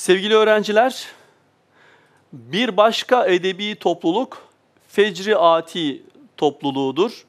Sevgili öğrenciler, bir başka edebi topluluk Fecri Ati topluluğudur.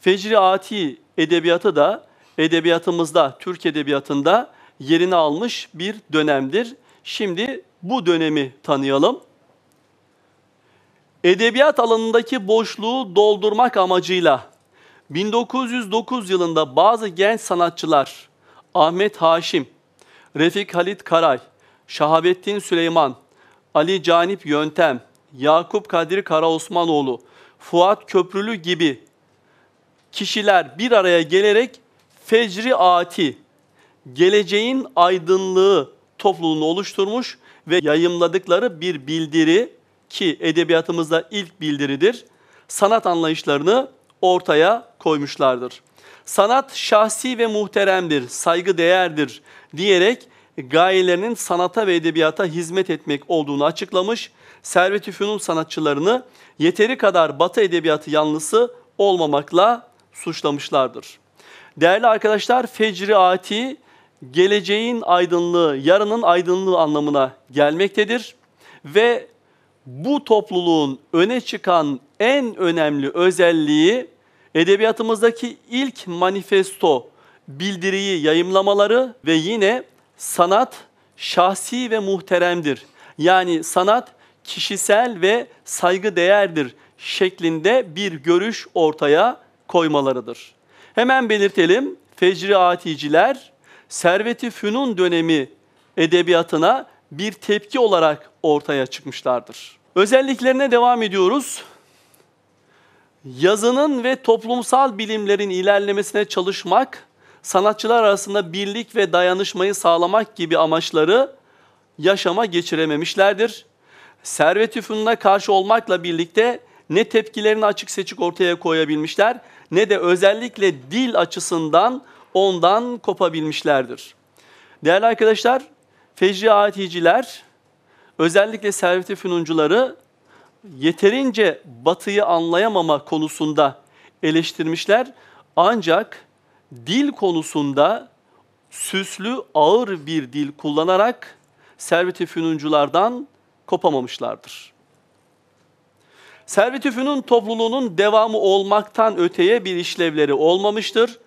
Fecri Ati edebiyatı da edebiyatımızda, Türk edebiyatında yerini almış bir dönemdir. Şimdi bu dönemi tanıyalım. Edebiyat alanındaki boşluğu doldurmak amacıyla 1909 yılında bazı genç sanatçılar Ahmet Haşim, Refik Halit Karay, Şahabettin Süleyman, Ali Canip Yöntem, Yakup Kadir Karaosmanoğlu, Fuat Köprülü gibi kişiler bir araya gelerek Fecri Ati, geleceğin aydınlığı topluluğunu oluşturmuş ve yayımladıkları bir bildiri ki edebiyatımızda ilk bildiridir. Sanat anlayışlarını ortaya koymuşlardır. Sanat şahsi ve muhteremdir, saygı değerdir diyerek gayelerinin sanata ve edebiyata hizmet etmek olduğunu açıklamış. Servet-i sanatçılarını yeteri kadar Batı edebiyatı yanlısı olmamakla suçlamışlardır. Değerli arkadaşlar, Fecri Ati geleceğin aydınlığı, yarının aydınlığı anlamına gelmektedir ve bu topluluğun öne çıkan en önemli özelliği edebiyatımızdaki ilk manifesto bildiriyi yayımlamaları ve yine sanat şahsi ve muhteremdir. Yani sanat kişisel ve saygı değerdir şeklinde bir görüş ortaya koymalarıdır. Hemen belirtelim, Fecri Aticiler, Servet-i Fünun dönemi edebiyatına bir tepki olarak ortaya çıkmışlardır. Özelliklerine devam ediyoruz. Yazının ve toplumsal bilimlerin ilerlemesine çalışmak, sanatçılar arasında birlik ve dayanışmayı sağlamak gibi amaçları yaşama geçirememişlerdir. Servet-i Fünun'a karşı olmakla birlikte ne tepkilerini açık seçik ortaya koyabilmişler ne de özellikle dil açısından ondan kopabilmişlerdir. Değerli arkadaşlar, Fecri Aticiler özellikle Servet-i Fünuncuları yeterince batıyı anlayamama konusunda eleştirmişler. Ancak dil konusunda süslü, ağır bir dil kullanarak Servet-i Fünunculardan kopamamışlardır. Servet-i Fünun topluluğunun devamı olmaktan öteye bir işlevleri olmamıştır.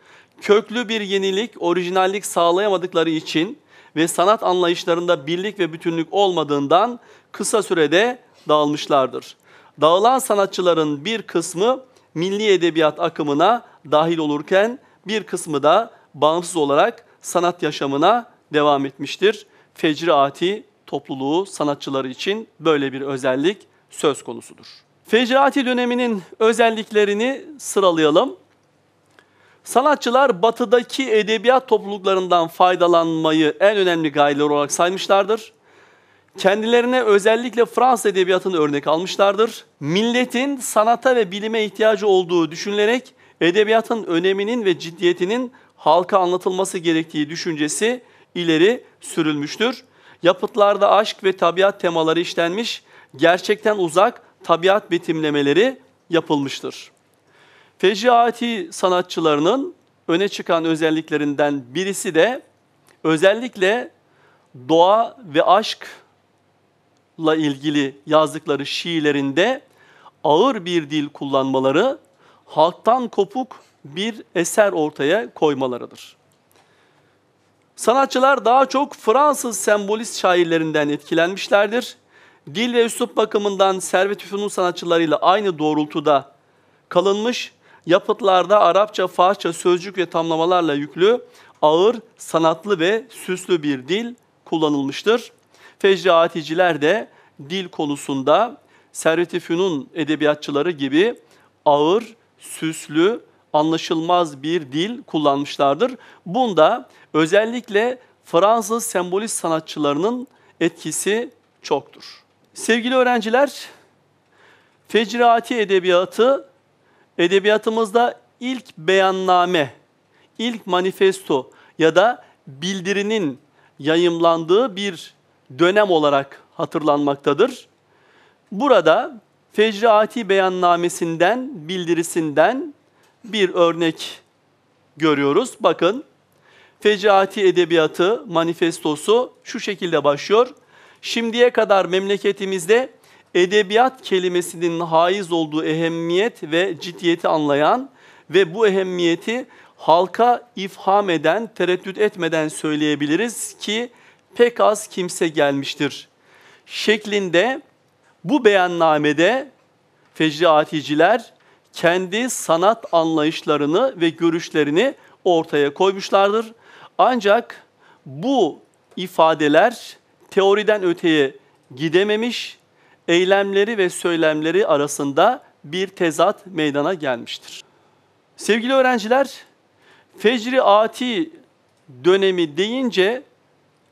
Köklü bir yenilik, orijinallik sağlayamadıkları için ve sanat anlayışlarında birlik ve bütünlük olmadığından kısa sürede dağılmışlardır. Dağılan sanatçıların bir kısmı milli edebiyat akımına dahil olurken bir kısmı da bağımsız olarak sanat yaşamına devam etmiştir. Fecri Ati topluluğu sanatçıları için böyle bir özellik söz konusudur. Fecrati döneminin özelliklerini sıralayalım. Sanatçılar batıdaki edebiyat topluluklarından faydalanmayı en önemli gayeler olarak saymışlardır. Kendilerine özellikle Fransız edebiyatını örnek almışlardır. Milletin sanata ve bilime ihtiyacı olduğu düşünülerek edebiyatın öneminin ve ciddiyetinin halka anlatılması gerektiği düşüncesi ileri sürülmüştür. Yapıtlarda aşk ve tabiat temaları işlenmiş, gerçekten uzak tabiat betimlemeleri yapılmıştır. Fecraati sanatçılarının öne çıkan özelliklerinden birisi de özellikle doğa ve aşkla ilgili yazdıkları şiirlerinde ağır bir dil kullanmaları, halktan kopuk bir eser ortaya koymalarıdır. Sanatçılar daha çok Fransız sembolist şairlerinden etkilenmişlerdir. Dil ve üslup bakımından Servet-i Fünun sanatçılarıyla aynı doğrultuda kalınmış, yapıtlarda Arapça, Farsça sözcük ve tamlamalarla yüklü, ağır, sanatlı ve süslü bir dil kullanılmıştır. Fecri Aticiler de dil konusunda Servet-i edebiyatçıları gibi ağır, süslü, anlaşılmaz bir dil kullanmışlardır. Bunda özellikle Fransız sembolist sanatçılarının etkisi çoktur. Sevgili öğrenciler, Fecrati edebiyatı edebiyatımızda ilk beyanname, ilk manifesto ya da bildirinin yayımlandığı bir dönem olarak hatırlanmaktadır. Burada Fecrati beyannamesinden, bildirisinden bir örnek görüyoruz. Bakın, Fecrati edebiyatı manifestosu şu şekilde başlıyor. Şimdiye kadar memleketimizde edebiyat kelimesinin haiz olduğu ehemmiyet ve ciddiyeti anlayan ve bu ehemmiyeti halka ifham eden, tereddüt etmeden söyleyebiliriz ki pek az kimse gelmiştir. Şeklinde bu beyannamede fecri aticiler kendi sanat anlayışlarını ve görüşlerini ortaya koymuşlardır. Ancak bu ifadeler teoriden öteye gidememiş, eylemleri ve söylemleri arasında bir tezat meydana gelmiştir. Sevgili öğrenciler, Fecri Ati dönemi deyince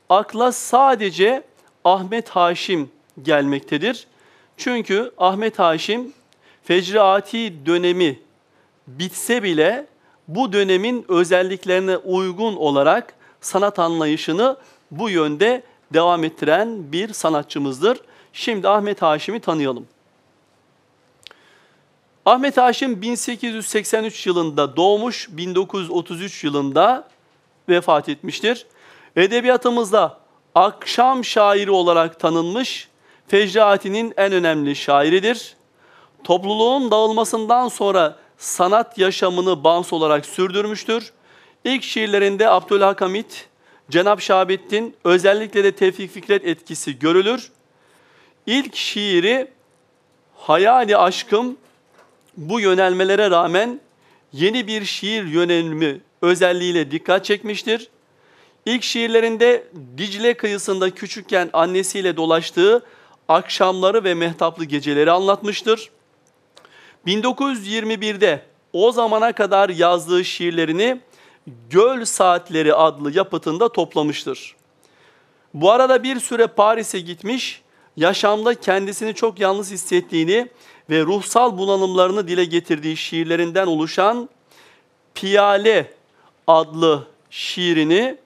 akla sadece Ahmet Haşim gelmektedir. Çünkü Ahmet Haşim Fecri Ati dönemi bitse bile bu dönemin özelliklerine uygun olarak sanat anlayışını bu yönde devam ettiren bir sanatçımızdır. Şimdi Ahmet Haşim'i tanıyalım. Ahmet Haşim 1883 yılında doğmuş, 1933 yılında vefat etmiştir. Edebiyatımızda akşam şairi olarak tanınmış, Fecraati'nin en önemli şairidir. Topluluğun dağılmasından sonra sanat yaşamını bağımsız olarak sürdürmüştür. İlk şiirlerinde Abdülhak Hamit, Cenab Şahabettin, özellikle de Tevfik Fikret etkisi görülür. İlk şiiri Hayali Aşkım bu yönelmelere rağmen yeni bir şiir yönelimi özelliğiyle dikkat çekmiştir. İlk şiirlerinde Dicle kıyısında küçükken annesiyle dolaştığı akşamları ve mehtaplı geceleri anlatmıştır. 1921'de o zamana kadar yazdığı şiirlerini Göl Saatleri adlı yapıtında toplamıştır. Bu arada bir süre Paris'e gitmiş, yaşamda kendisini çok yalnız hissettiğini ve ruhsal bunalımlarını dile getirdiği şiirlerinden oluşan Piyale adlı şiirini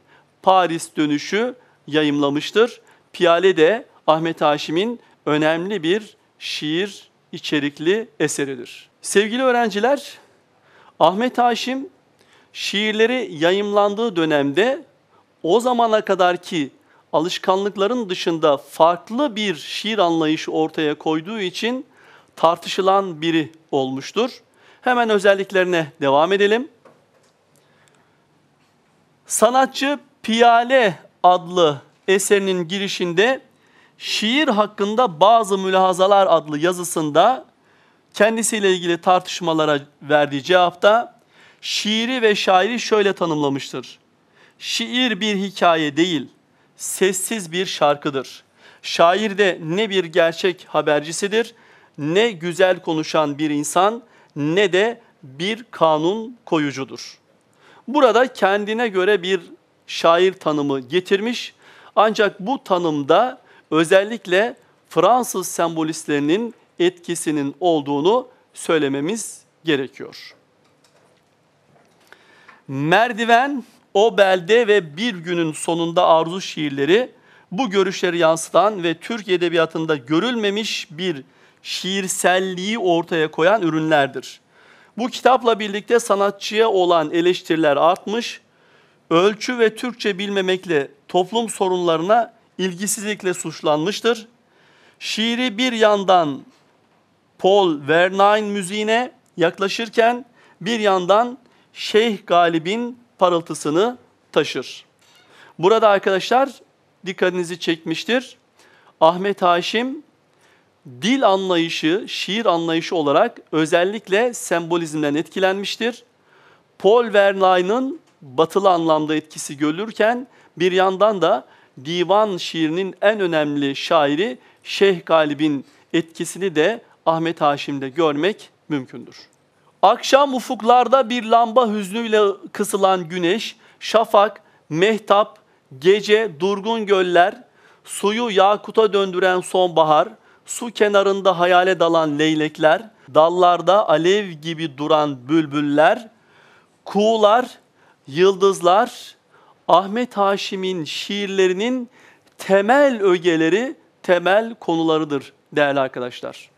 Paris dönüşü yayımlamıştır. Piyale de Ahmet Haşim'in önemli bir şiir içerikli eseridir. Sevgili öğrenciler, Ahmet Haşim şiirleri yayımlandığı dönemde o zamana kadarki alışkanlıkların dışında farklı bir şiir anlayışı ortaya koyduğu için tartışılan biri olmuştur. Hemen özelliklerine devam edelim. Sanatçı Piyale adlı eserinin girişinde şiir hakkında bazı mülahazalar adlı yazısında kendisiyle ilgili tartışmalara verdiği cevapta şiiri ve şairi şöyle tanımlamıştır. Şiir bir hikaye değil, sessiz bir şarkıdır. Şair de ne bir gerçek habercisidir, ne güzel konuşan bir insan, ne de bir kanun koyucudur. Burada kendine göre bir şair tanımı getirmiş. Ancak bu tanımda özellikle Fransız sembolistlerinin etkisinin olduğunu söylememiz gerekiyor. Merdiven, o belde ve bir günün sonunda arzu şiirleri bu görüşleri yansıtan ve Türk edebiyatında görülmemiş bir şiirselliği ortaya koyan ürünlerdir. Bu kitapla birlikte sanatçıya olan eleştiriler artmış, ölçü ve Türkçe bilmemekle toplum sorunlarına ilgisizlikle suçlanmıştır. Şiiri bir yandan Paul Verlaine müziğine yaklaşırken bir yandan Şeyh Galib'in parıltısını taşır. Burada arkadaşlar dikkatinizi çekmiştir. Ahmet Haşim dil anlayışı, şiir anlayışı olarak özellikle sembolizmden etkilenmiştir. Paul Verlaine'ın batılı anlamda etkisi görülürken bir yandan da divan şiirinin en önemli şairi Şeyh Galib'in etkisini de Ahmet Haşim'de görmek mümkündür. Akşam ufuklarda bir lamba hüznüyle kısılan güneş, şafak, mehtap, gece, durgun göller, suyu yakuta döndüren sonbahar, su kenarında hayale dalan leylekler, dallarda alev gibi duran bülbüller, kuğular, yıldızlar, Ahmet Haşim'in şiirlerinin temel ögeleri, temel konularıdır değerli arkadaşlar.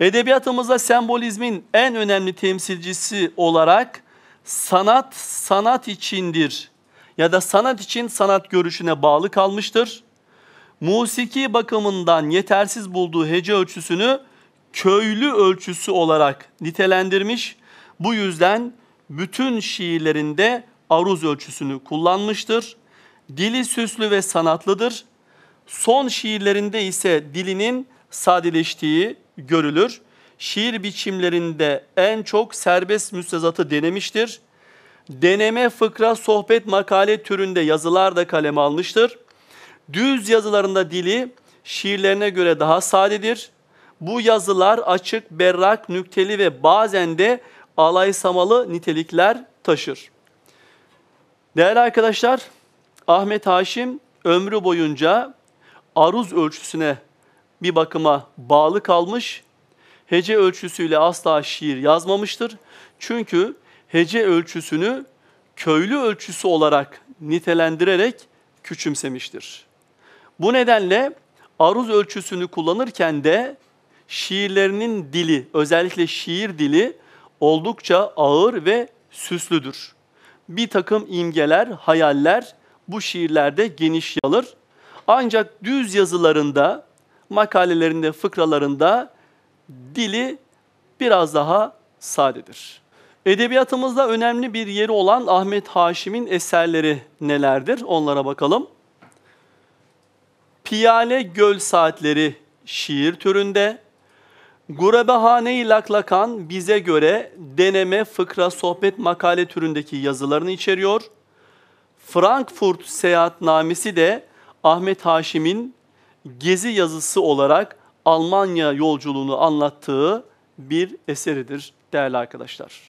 Edebiyatımızda sembolizmin en önemli temsilcisi olarak sanat sanat içindir ya da sanat için sanat görüşüne bağlı kalmıştır. musiki bakımından yetersiz bulduğu hece ölçüsünü köylü ölçüsü olarak nitelendirmiş. Bu yüzden bütün şiirlerinde aruz ölçüsünü kullanmıştır. Dili süslü ve sanatlıdır. Son şiirlerinde ise dilinin sadeleştiği görülür. Şiir biçimlerinde en çok serbest müstezatı denemiştir. Deneme, fıkra, sohbet, makale türünde yazılar da kaleme almıştır. Düz yazılarında dili şiirlerine göre daha sadedir. Bu yazılar açık, berrak, nükteli ve bazen de alaysamalı nitelikler taşır. Değerli arkadaşlar, Ahmet Haşim ömrü boyunca aruz ölçüsüne bir bakıma bağlı kalmış. Hece ölçüsüyle asla şiir yazmamıştır. Çünkü hece ölçüsünü köylü ölçüsü olarak nitelendirerek küçümsemiştir. Bu nedenle aruz ölçüsünü kullanırken de şiirlerinin dili, özellikle şiir dili oldukça ağır ve süslüdür. Bir takım imgeler, hayaller bu şiirlerde geniş alır. Ancak düz yazılarında, makalelerinde, fıkralarında dili biraz daha sadedir. Edebiyatımızda önemli bir yeri olan Ahmet Haşim'in eserleri nelerdir? Onlara bakalım. Piyale Göl Saatleri şiir türünde, Gurebehane-i Laklakan bize göre deneme, fıkra, sohbet, makale türündeki yazılarını içeriyor. Frankfurt Seyahatnamesi de Ahmet Haşim'in gezi yazısı olarak Almanya yolculuğunu anlattığı bir eseridir değerli arkadaşlar.